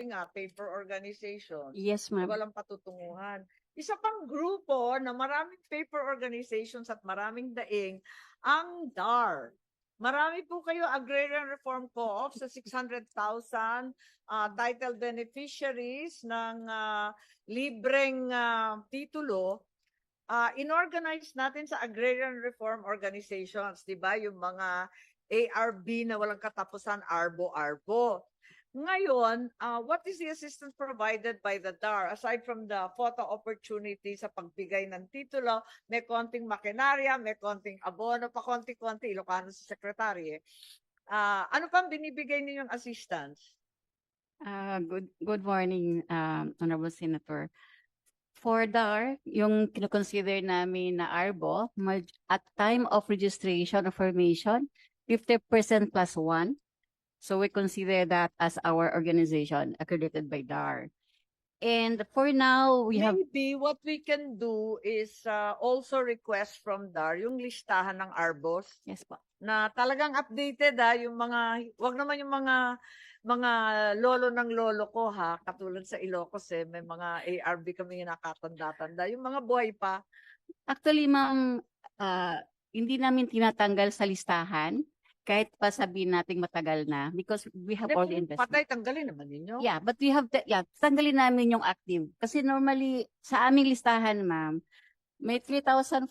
sabi nga, paper organization. Yes, ma'am. Walang patutunguhan. Isa pang grupo na maraming paper organizations at maraming daing, ang DAR. Marami po kayo Agrarian Reform Co-op sa 600,000 ah, title beneficiaries ng ah, libreng ah, titulo. Ah, inorganize natin sa Agrarian Reform Organizations, 'di ba? Yung mga ARB na walang katapusan, ARBO-ARBO. Ngayon, uh, what is the assistance provided by the DAR? Aside from the photo opportunity sa pagbigay ng titulo, may konting makinarya, may konting abono, pa konti-konti, Ilocano sa sekretary. Eh. Ah, ano pang binibigay ninyong assistance? Ah, good good morning, um, Honorable Senator. For DAR, yung kinoconsider namin na ARBO, at time of registration or formation, 50% plus one. So we consider that as our organization accredited by DAR. And for now, we have, Maybe what we can do is uh, also request from DAR yung listahan ng ARBOS yes po. na talagang updated ha, yung mga, wag naman yung mga mga lolo ng lolo ko ha, katulad sa Ilocos eh, may mga ARB kami nakatanda-tanda, yung mga buhay pa. Actually, ma'am, ah, hindi namin tinatanggal sa listahan kahit pa sabihin nating matagal na because we have all the investment. Patay, tanggalin naman ninyo. Yeah, but we have the, yeah, tanggalin namin yung active. Kasi normally, sa aming listahan, ma'am, may 3,400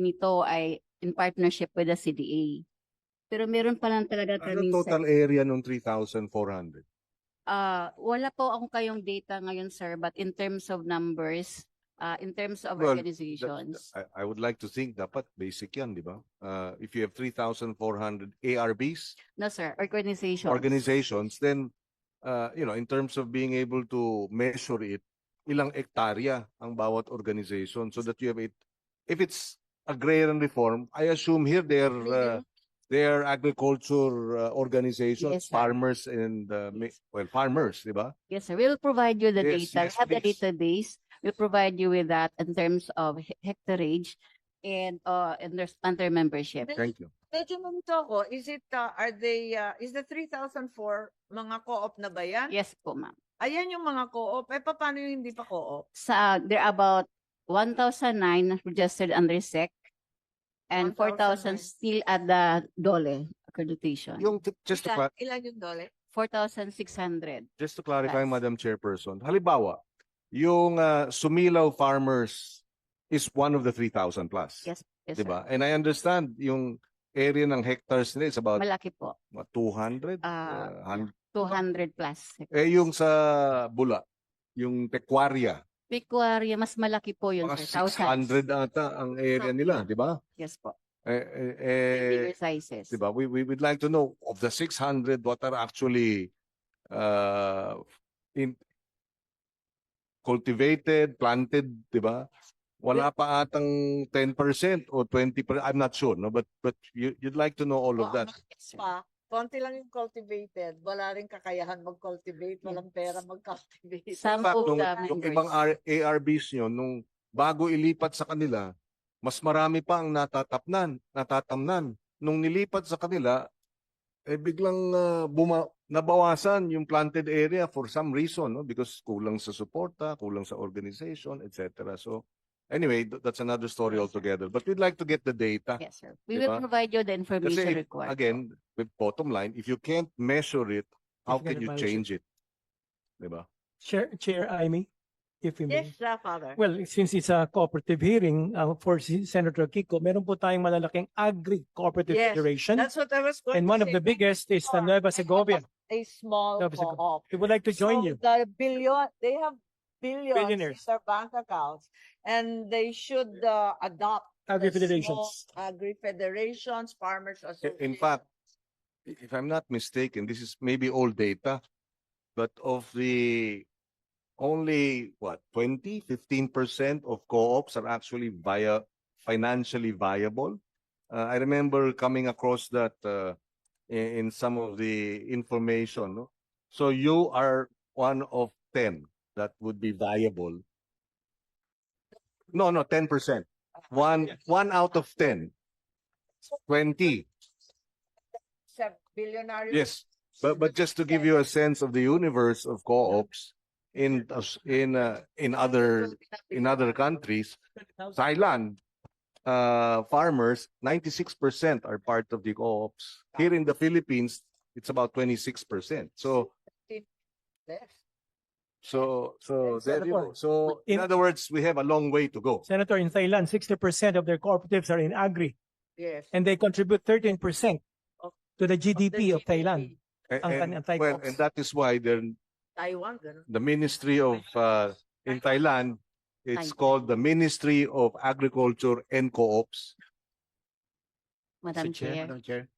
nito ay in partnership with the CDA. Pero meron pa lang talaga Ano kami total area nung 3,400? Ah, wala po akong kayong data ngayon, sir, but in terms of numbers, ah, in terms of Well, organizations, I, I would like to think dapat basic yan, di ba? Uh, if you have 3,400 ARBs, no, sir, organizations. organizations, then, uh, you know, in terms of being able to measure it, ilang ektarya ang bawat organization so that you have it. If it's agrarian reform, I assume here they're, uh, they're agriculture uh, organizations, Yes, sir. farmers and, uh, ma- well, farmers, di ba? Yes, sir. We'll provide you the Yes, data. yes, We have the please. database. We'll provide you with that in terms of he- hectareage and uh and there's under membership. Thank you. Medyo nalito ako, is it, uh, are they, uh, is the 3,004 mga co-op na ba yan? Yes po, ma'am. Ayan yung mga co-op. Eh, paano yung hindi pa co-op? Sa there are about 1,009 registered under SEC and 1,009. 4,000 still at the DOLE accreditation. Yung, t- just to, Ilan, cla- ilan yung dole? 4,600. just to clarify, Yes. Madam Chairperson, halimbawa, yung uh, Sumilaw Farmers is one of the 3,000 plus. Yes, yes, sir. ba? And I understand yung area ng hectares nila is about Malaki po. what, 200? Ah, Uh, hun- 200 plus. eh, yung sa Bula, yung Pecuaria, Pecuaria, mas malaki po yun, mga sir. Thousands. 600 ata ang area nila, di ba? Yes po. Eh, eh, eh, Bigger sizes. di ba? We, we would like to know of the 600, what are actually uh, in, cultivated, planted, di ba? Wala pa atang 10% or 20%, I'm not sure, no? But but you, you'd like to know all of that. Yes. Pa, konti lang yung cultivated. Wala rin kakayahan mag-cultivate. Walang pera mag-cultivate. In fact, nung, yung ibang R- ARBs nyo, nung bago ilipat sa kanila, mas marami pa ang natatapnan, natatamnan. Nung nilipat sa kanila, eh biglang ah, buma nabawasan yung planted area for some reason, no? Because kulang sa suporta, kulang sa organization, etc. So, anyway, th- that's another story Yes, sir. altogether. But we'd like to get the data. Yes, sir. We Di will provide you the Kasi, information if- required. again, with bottom line, if you can't measure it, how If can can you advise it. change it? Diba? Chair, Chair Amy, if you may. Yes, uh, Father. Well, since it's a cooperative hearing uh, for Si- Senator Kiko, meron po tayong malalaking Agri-Cooperative Yes, Federation. That's what I was going And to one of the biggest is the Nueva Segovia. A small Nueva Segovia. co-op. We would like to join So you. The billion, they have billions in Billionaires. their bank accounts and they should uh, adopt the Agri-federations. small Agri-federations, farmers I- associations. In fact, i- if I'm not mistaken, this is maybe old data, but of the only what 20, 15% of co-ops are actually via financially viable. Uh, I remember coming across that uh, in, in some of the information. No? So you are one of 10 that would be viable. No, no, 10%. One, one out of 10. 20. Sa billionaire. Yes. But, but just to give you a sense of the universe of co-ops in, us- in, uh, in other, in other countries, Thailand, uh, farmers, ninety-six percent are part of the co-ops. Here in the Philippines, it's about twenty-six percent. So, so, so, there you go. So, in In- other words, we have a long way to go. Senator, in Thailand, sixty percent of their cooperatives are in agri Yes. and they contribute thirteen percent to the Of the GDP of Thailand. A- Ang And, Thai well, co-ops. and that is why they're Taiwan, ganun. the Ministry of, uh, in Thailand, it's Thailand. called the Ministry of Agriculture and Co-ops. Madam Chair. Chair.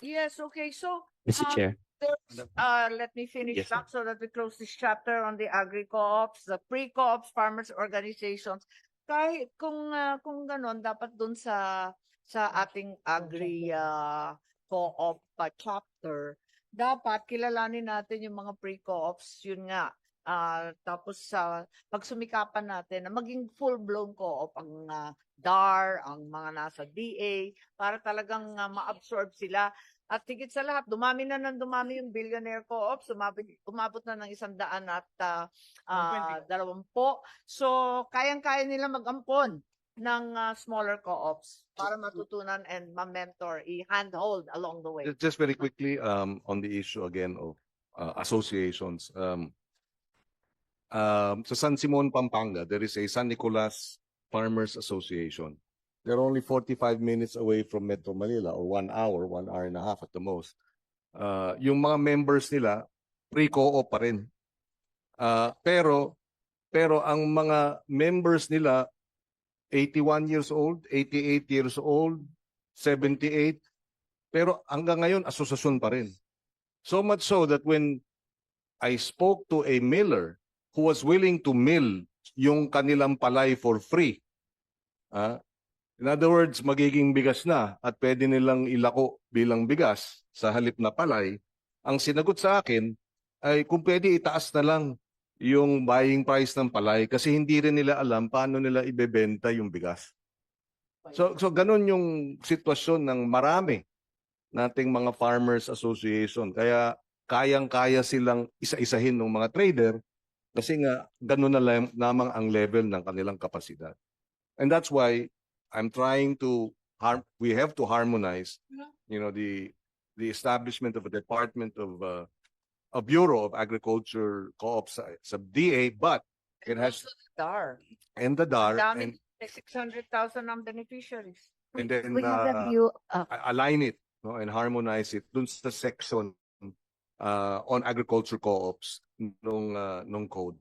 Yes, okay, so Mr. Um, Chair. there's, uh, let me finish Yes, up so that we close this chapter on the agri co-ops, the pre-co-ops, farmers organizations. Kahit kung, uh, kung ganon, dapat dun sa, sa ating agri, uh, co-op uh, chapter, dapat kilalanin natin yung mga pre-co-ops, yun nga. Ah, tapos sa pagsumikapan natin na maging full-blown co-op ang ah, DAR, ang mga nasa DA, para talagang ah, ma-absorb sila at higit sa lahat, dumami na ng dumami yung billionaire co-ops, umabot, umabot na ng isang daan at uh, ah, dalawampu. So, kayang-kaya nila mag-ampon ng ah, smaller co-ops para matutunan and ma-mentor, i-handhold along the way. Ju- Just very quickly, um, on the issue again of uh, associations. Um, um, sa San Simon, Pampanga, there is a San Nicolas Farmers Association. They're only forty-five minutes away from Metro Manila or one hour, one hour and a half at the most. Uh, yung mga members nila, pre-co-op pa rin. Uh, pero, pero ang mga members nila, 81 years old, 88 years old, 78, pero hanggang ngayon, asosasyon pa rin. So much so that when I spoke to a miller who was willing to mill yung kanilang palay for free, ah, in other words, magiging bigas na at pwede nilang ilako bilang bigas sa halip na palay, ang sinagot sa akin ay kung pwede itaas na lang yung buying price ng palay kasi hindi rin nila alam paano nila ibebenta yung bigas. So so ganun yung sitwasyon ng marami nating mga farmers association. Kaya kayang-kaya silang isa-isahin ng mga trader kasi nga ganun na lang namang ang level ng kanilang kapasidad. And that's why I'm trying to harm we have to harmonize you know the the establishment of a department of uh, a bureau of agriculture co-op sa, sa DA but it has DAR. and the DAR Dami, and, may 600,000 ang beneficiaries. and then We have uh, view, uh, a- align it no, and harmonize it dun sa section uh, on agriculture co-ops nung uh, nung code.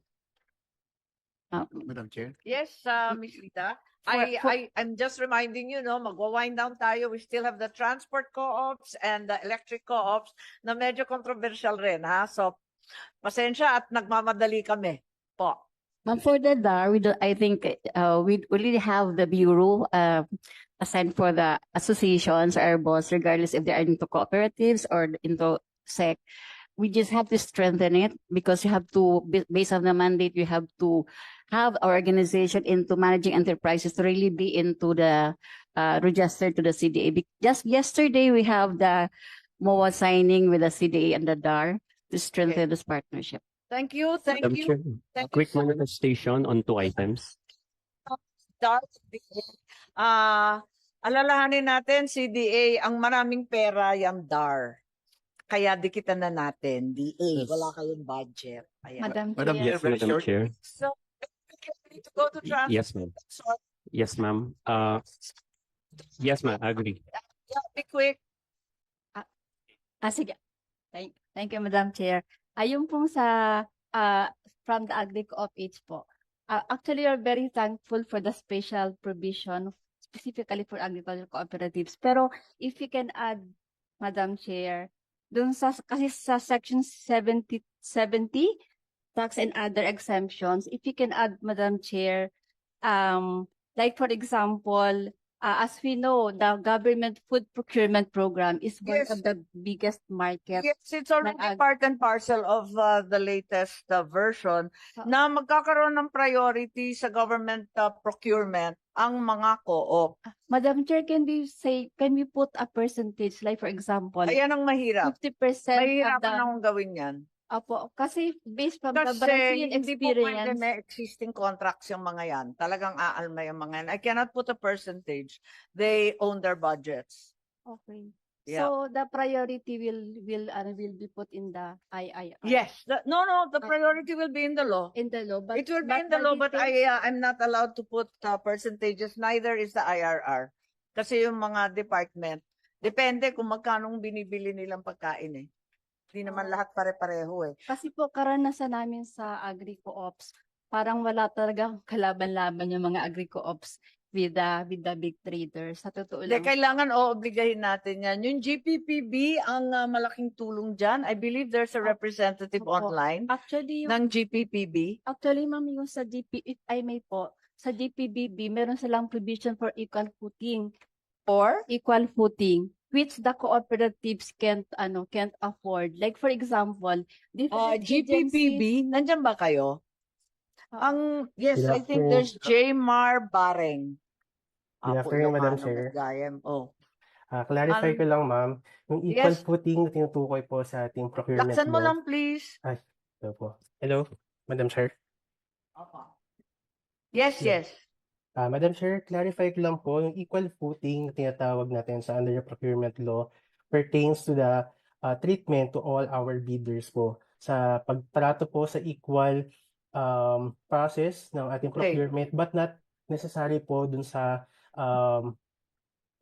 uh, Madam Chair. Yes, uh, Ms. Rita. For- I, for- I, I'm just reminding you, no, magwa-wind down tayo. We still have the transport co-ops and the electric co-ops na medyo controversial rin, ha? So, pasensya at nagmamadali kami po. But for the DAR, we do, I think, uh, we already have the bureau, uh, assigned for the associations or boss, regardless if they are into cooperatives or into SEC. We just have to strengthen it because you have to, ba- based on the mandate, you have to have our organization into managing enterprises to really be into the, uh, register to the CDA. Just yesterday, we have the MOA signing with the CDA and the DAR to strengthen this partnership. Thank you, thank Madam you. Chair, a Thank you quick much. manifestation on two items. DAR, ah, alalahanin natin, CDA, ang maraming pera yung DAR. Kaya dikitan na natin, DA, Yes. wala kayong budget. Ayan. Madam Madam, Chair. yes, Madam Chair. So, we need to go to transport. Yes, ma'am. So, Yes, ma'am. Uh, yes, ma'am. Agree. yeah, be quick. Ah, sige. Thank, thank you, Madam Chair. Ayun pong sa, ah, from the Agri Co-op po. Ah, actually, we're very thankful for the special provision specifically for agricultural cooperatives. Pero, if you can add, Madam Chair, dun sa, kasi sa section 70, 70, tax and other exemptions, if you can add, Madam Chair, um, like for example, uh, as we know, the government food procurement program is one Yes. of the biggest market. Yes, it's already ag- part and parcel of uh, the latest uh, version Ah. na magkakaroon ng priority sa government uh, procurement ang mga co-op. Madam Chair, can we say, can we put a percentage, like for example, Ayan ang mahirap. 50% of Mahirapan the, akong gawin yan. Apo, kasi based from the Kasi Brazilian hindi po pwede experience, may existing contracts yung mga yan. Talagang aalma yung mga yan. I cannot put a percentage. They own their budgets. okay. Yeah. So the priority will, will, ano, will be put in the IIR. Yes. the- no, no. The Ah. priority will be in the law. In the law, but. It will be in the law, but I, uh, I'm not allowed to put uh, percentages. Neither is the IRR. Kasi yung mga department, depende kung magkano binibili nilang pagkain eh. Hindi naman lahat pare-pareho eh. Kasi po karanasan namin sa agri-co-ops, parang wala talagang kalaban-laban yung mga agri-co-ops with the, with the big traders. Sa totoo lang. kailangan o obligahin natin yan. Yung GPPB, ang uh, malaking tulong dyan. I believe there's a representative Opo. online Actually, yung, ng GPPB. actually ma'am, yung sa GP, if I may po, sa GPBB, meron silang provision for equal footing. Or? Equal footing which the cooperatives can't ano can't afford like for example Uh, different GPPB, nandyan ba kayo? agencies- Ang, yes, I think there's Jmar Bareng. Good Apo, afternoon, Madam Chair. Gayem. Oh. Ah, clarify Ano? ko lang, ma'am. Yung equal Yes. footing na tinutukoy po sa ating procurement Laksan mo lang, please. Ito po. Hello, Madam Chair. Yes, Yeah. yes. Ah, Madam Chair, clarify ko lang po, yung equal footing na tinatawag natin sa under the procurement law pertains to the ah, treatment to all our bidders po sa pagtrato po sa equal um, process ng ating Okay. procurement but not necessary po dun sa um,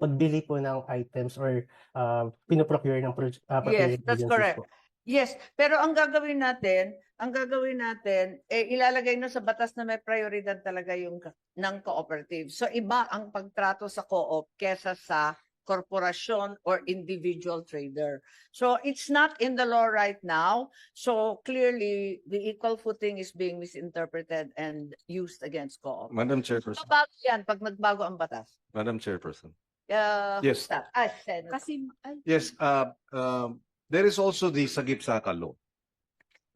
pagbili po ng items or um, pinoprocure ng pro- ah, Yes, procurement that's agencies correct. po. Yes, pero ang gagawin natin, ang gagawin natin, eh, ilalagay na sa batas na may prioridad talaga yung ka- ng cooperative. So iba ang pagtrato sa co-op kesa sa korporasyon or individual trader. So it's not in the law right now. So clearly, the equal footing is being misinterpreted and used against co-op. Madam Chairperson, Bago yan pag nagbago ang batas. Madam Chairperson. Uh, Yes. that? Ah, Senator. kasi ay, Yes, uh, um, there is also the Sagip Saka law,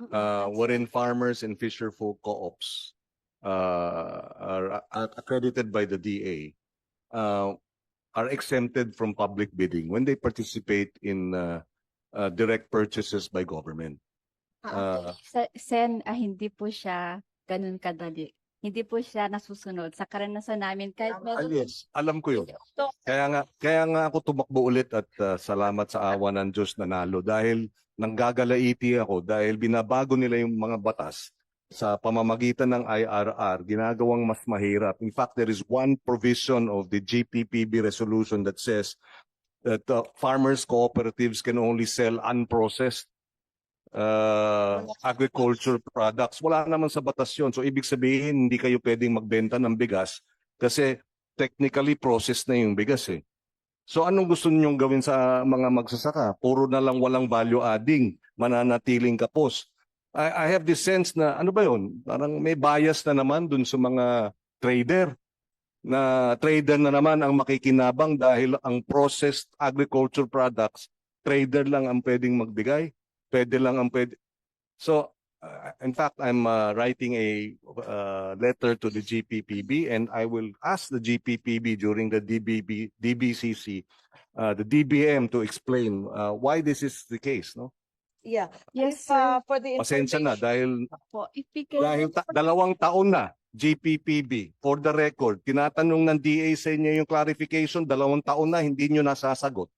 uh, wherein farmers and fisher folk co-ops uh, are accredited by the DA uh, are exempted from public bidding when they participate in uh, uh, direct purchases by government. Ah, Ah. Sa, sen, ah, hindi po siya ganun kadali. Hindi po siya nasusunod. Sa karanasan namin, kahit Tama. Ah, meron yes, alam ko yun. So, Kaya nga, kaya nga ako tumakbo ulit at uh, salamat sa awa ng Diyos nanalo dahil nanggagalaiti ako dahil binabago nila yung mga batas sa pamamagitan ng IRR, ginagawang mas mahirap. In fact, there is one provision of the GPPB resolution that says that uh, farmers cooperatives can only sell unprocessed uh, agriculture products. Wala naman sa batas yun. So, ibig sabihin, hindi kayo pwedeng magbenta ng bigas kasi technically processed na yung bigas eh. So anong gusto ninyong gawin sa mga magsasaka? Puro na lang walang value adding, mananatiling kapos. I, I have this sense na ano ba yun? Parang may bias na naman dun sa mga trader na trader na naman ang makikinabang dahil ang processed agriculture products, trader lang ang pwedeng magbigay. Pwede lang ang pwede. So, uh, in fact, I'm uh, writing a uh, letter to the GPPB and I will ask the GPPB during the DBB, DBCC, uh, the DBM to explain uh, why this is the case. No? Yeah. Yes, If, uh, sir. for the Pasensya na information- dahil, Po, if we can, dahil ta- dalawang taon na GPPB. For the record, tinatanong ng DA sa inyo yung clarification, dalawang taon na hindi nyo nasasagot.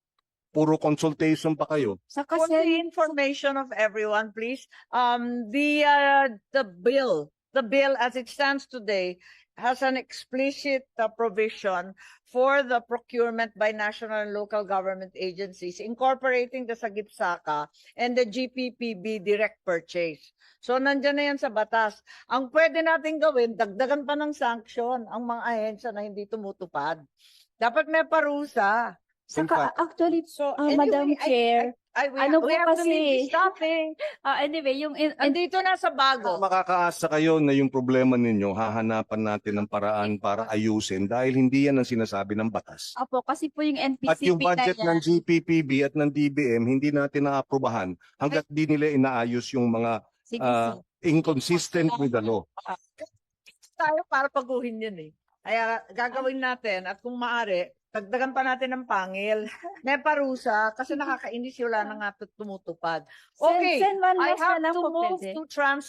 Puro consultation pa kayo. sa For the kasi, information of everyone, please, um, the, uh, the bill, the bill as it stands today has an explicit uh, provision for the procurement by national and local government agencies incorporating the Sagip-Saka and the GPPB direct purchase. So, nandyan na yan sa batas. Ang pwede natin gawin, dagdagan pa ng sanction ang mga ahensya na hindi tumutupad. Dapat may parusa. Saka fact, actually, So, ah, anyway, Madam I- Chair, I, we, ano we po have to leave this kasi- topic. ah, anyway, yung in, Andito na sa bago. makakaasa kayo na yung problema ninyo, hahanapan natin ng paraan para ayusin dahil hindi yan ang sinasabi ng batas. Apo, kasi po yung NPCP At yung budget na ng yan, GPPB at ng DBM, hindi natin naaprubahan hanggat di nila inaayos yung mga sige, ah, sige. inconsistent with the law. tayo para paguhin yun eh. Kaya gagawin natin at kung maaari, dagdagan pa natin ng pangil. May parusa kasi nakakainis wala na nga tumutupad. Send- Okay, send one I last na have lang to po, move pwede. to transfer